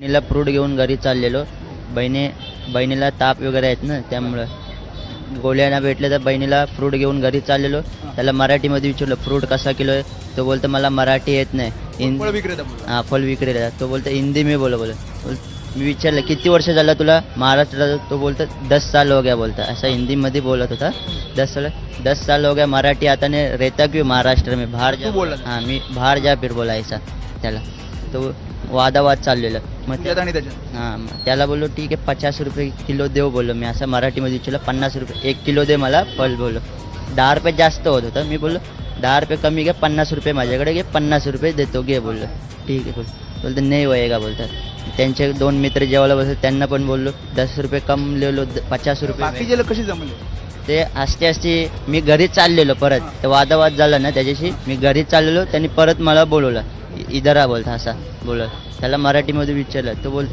बहिणीला फ्रूट घेऊन घरी चाललेलो. बहिणी बहिणीला ताप वगैरे आहेत ना त्यामुळं. गोळ्यांना भेटले तर बहिणीला फ्रूट घेऊन घरी चाललेलो. त्याला मराठीमध्ये विचारलं फ्रूट कसा किलो आहे तो बोलतो मला मराठी येत नाही. हिंद फळ विक्रेता बोला. हां फल विक्रेता. तो बोलतो हिंदी मी बोलो बोलो बोल- मी विचारलं किती वर्ष झालं तुला महाराष्ट्रात? तो बोलतो दस साल हो गया बोलता. असं हिंदीमध्ये बोलत होता. दस साल दस साल हो गया मराठी आता ने रहता क्यों महाराष्ट्र में? बाहर जा तू बोलला. हां मी बाहर जा फिर बोला ऐसा. त्याला. तो वादावाद चाललेलं. मग तुझ्यात त्या- आणि त्याच्यात? हां मग त्याला बोललो ठीक आहे पचास रुपये किलो देऊ बोललो. मी असं मराठीमध्ये विचारलं पन्नास रुपये एक किलो दे मला फल बोललो. दहा रुपये जास्त होत होतं. मी बोललो दहा रुपये कमी घे पन्नास रुपये माझ्याकडे घे पन्नास रुपये देतो घे बोललो. ठीक आहे बोल बोलतो नाही वयेगा बोलतात. त्यांचे दोन मित्र जेवायला बसले त्यांना पण बोललो दस रुपये कम लिहिलो पचास रुपये बाकीचे लोक कशी जमले? ते असते असते मी घरी चाललेलो परत. ते वादावाद झाला ना त्याच्याशी मी घरी चाललेलो त्यांनी परत मला बोलवलं. इधर बोलता असा बोलत. त्याला मराठीमध्ये विचारलं. तो बोल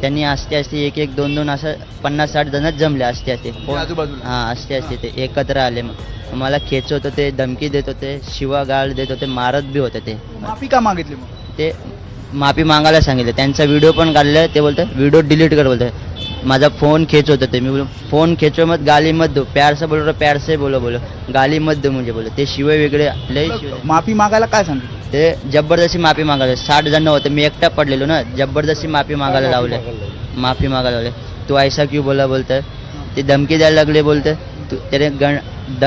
त्यांनी असते असते एक एक दोन दोन असं पन्नास साठ जणच जमले असते असते कोण- आजूबाजूला. हा असते असते ते एकत्र आले मग. मला खेचत होते धमकी देत होते शिवा गाळ देत होते मारत बी होते ते. माफी का मागितली मग? ते माफी मागायला सांगितलं. त्यांचा व्हिडिओ पण काढला ते बोलतं व्हिडिओ डिलीट कर बोलतं माझा फोन खेच होतं ते. मी बोलो फोन खेचो मत गाली मत दो. प्यार से बोलो प्यार से बोलो बोलो. गाली मत दो मुझे बोलो ते शिवे वेगळे लय माफी मागायला काय सांगितलं? ते जबरदस्ती माफी मागायला. साठ जण होते मी एकटा पडलेलो ना. जबरदस्ती माफी मागायला लावले. माफी मागायला लावले? तू ऐसा क्यों बोला बोलतं ते धमकी द्यायला लागले बोलतं तू त्याने गण द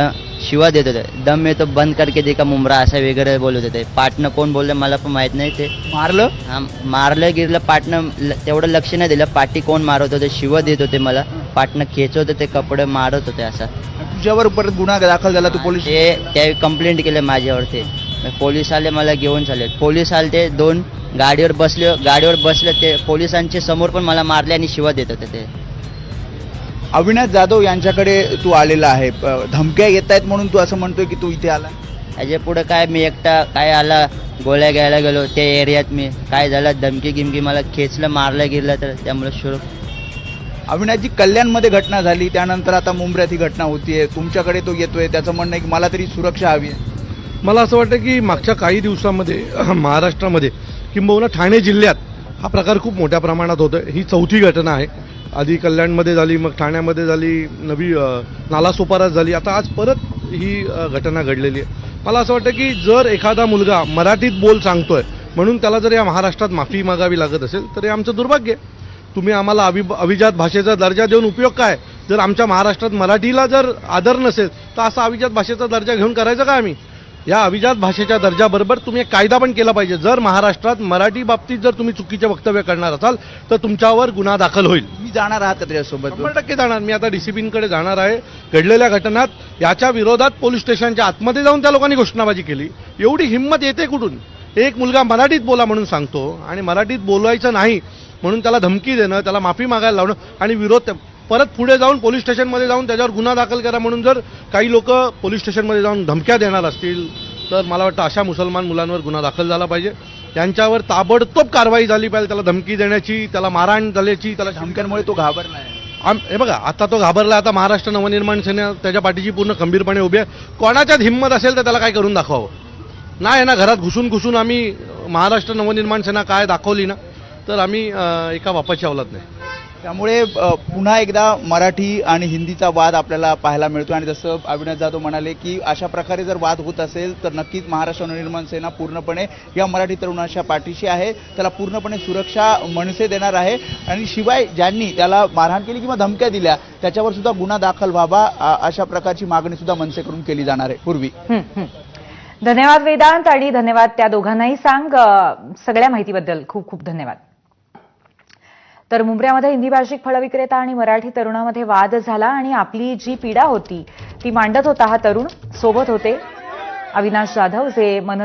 शिवा देत होते. दम में तो बंद करके देखा मुमरा असं वगैरे बोलत होते. पाटणं कोण बोललं मला पण माहीत नाही ते. मारलं? हा मारलं गिरलं पाटणं ल- तेवढं लक्ष नाही दिलं. पाठी कोण मारत होते शिव देत होते मला. पाटणं खेचत होते कपडे मारत होते असं. तुझ्यावर परत गुन्हा दाखल झाला तू पोलीस ते त्या कंप्लेंट केलं माझ्यावर ते मग पोलीस आले मला घेऊन चालले. पोलीस आले ते दोन गाडीवर बसले गाडीवर बसले ते पोलिसांच्या समोर पण मला मारले आणि शिवा देत होते ते. अविनाश जाधव यांच्याकडे तू आलेला आहे. धमक्या येत आहेत म्हणून तू असं म्हणतोय की तू इथे आला? त्याच्या पुढे काय? मी एकटा काय आला? गोळ्या घ्यायला गेलो. त्या एरियात मी. काय झालं? धमकी गिमकी मला खेचलं मारलं गिरलं तर त्यामुळे शुरू अविनाशजी कल्याणमध्ये घटना झाली. त्यानंतर आता मुंबऱ्यात ही घटना होतीये. तुमच्याकडे तो येतोय. त्याचं म्हणणं आहे की मला तरी सुरक्षा हवी आहे. मला असं वाटतं की मागच्या काही दिवसामध्ये महाराष्ट्रामध्ये किंबहुना ठाणे जिल्ह्यात हा प्रकार खूप मोठ्या प्रमाणात होतोय. ही चौथी घटना आहे. आधी कल्याणमध्ये झाली मग ठाण्यामध्ये झाली नवी अ, नालासोपारात झाली. आता आज परत ही घटना घडलेली आहे. मला असं वाटतं की जर एखादा मुलगा मराठीत बोल सांगतोय म्हणून त्याला जर या महाराष्ट्रात माफी मागावी लागत असेल तर हे आमचं दुर्भाग्य तुम्ही आम्हाला अभि अभिजात भाषेचा दर्जा देऊन उपयोग काय? जर आमच्या महाराष्ट्रात मराठीला जर आदर नसेल तर असा अभिजात भाषेचा दर्जा घेऊन करायचं का आम्ही? या अभिजात भाषेच्या दर्जाबरोबर तुम्ही एक कायदा पण केला पाहिजे. जर महाराष्ट्रात मराठी बाबतीत जर तुम्ही चुकीचे वक्तव्य करणार असाल तर तुमच्यावर गुन्हा दाखल होईल. मी जाणार आहात का त्याच्यासोबत? शंभर टक्के जाणार. मी आता डीसीपींकडे जाणार आहे. घडलेल्या घटनात याच्या विरोधात पोलीस स्टेशनच्या आतमध्ये जाऊन त्या लोकांनी घोषणाबाजी केली. एवढी हिंमत येते कुठून? एक मुलगा मराठीत बोला म्हणून सांगतो आणि मराठीत बोलायचं नाही म्हणून त्याला धमकी देणं त्याला माफी मागायला लावणं आणि विरोध परत पुढे जाऊन पोलीस स्टेशनमध्ये जाऊन त्याच्यावर गुन्हा दाखल करा म्हणून जर काही लोक पोलीस स्टेशनमध्ये जाऊन धमक्या देणार असतील तर मला वाटतं अशा मुसलमान मुलांवर गुन्हा दाखल झाला पाहिजे. त्यांच्यावर ताबडतोब कारवाई झाली पाहिजे त्याला धमकी देण्याची त्याला मारहाण झाल्याची त्याला धमक्यांमुळे तो घाबरला आहे आम हे बघा आता तो घाबरला आता महाराष्ट्र नवनिर्माण सेना त्याच्या पाठीची पूर्ण खंबीरपणे उभी आहे. कोणाच्यात हिंमत असेल तर त्याला काय करून दाखवावं? नाही ना घरात घुसून घुसून आम्ही महाराष्ट्र नवनिर्माण सेना काय दाखवली ना तर आम्ही एका बापाची अवलाद नाही त्यामुळे पुन्हा एकदा मराठी आणि हिंदीचा वाद आपल्याला पाहायला मिळतो आणि जसं अविनाश जाधव म्हणाले की अशा प्रकारे जर वाद होत असेल तर नक्कीच महाराष्ट्र नवनिर्माण सेना पूर्णपणे या मराठी तरुणाच्या पाठीशी आहे. त्याला पूर्णपणे सुरक्षा मनसे देणार आहे. आणि शिवाय ज्यांनी त्याला मारहाण केली किंवा धमक्या दिल्या त्याच्यावर सुद्धा गुन्हा दाखल व्हावा अशा प्रकारची मागणी सुद्धा मनसेकडून केली जाणार आहे. पूर्वी. धन्यवाद वेदांत आणि धन्यवाद त्या दोघांनाही सांग. सगळ्या माहितीबद्दल खूप खूप धन्यवाद. तर मुंबऱ्यामध्ये हिंदी भाषिक फळ विक्रेता आणि मराठी तरुणामध्ये वाद झाला आणि आपली जी पीडा होती ती मांडत होता हा तरुण. सोबत होते अविनाश जाधव जे मन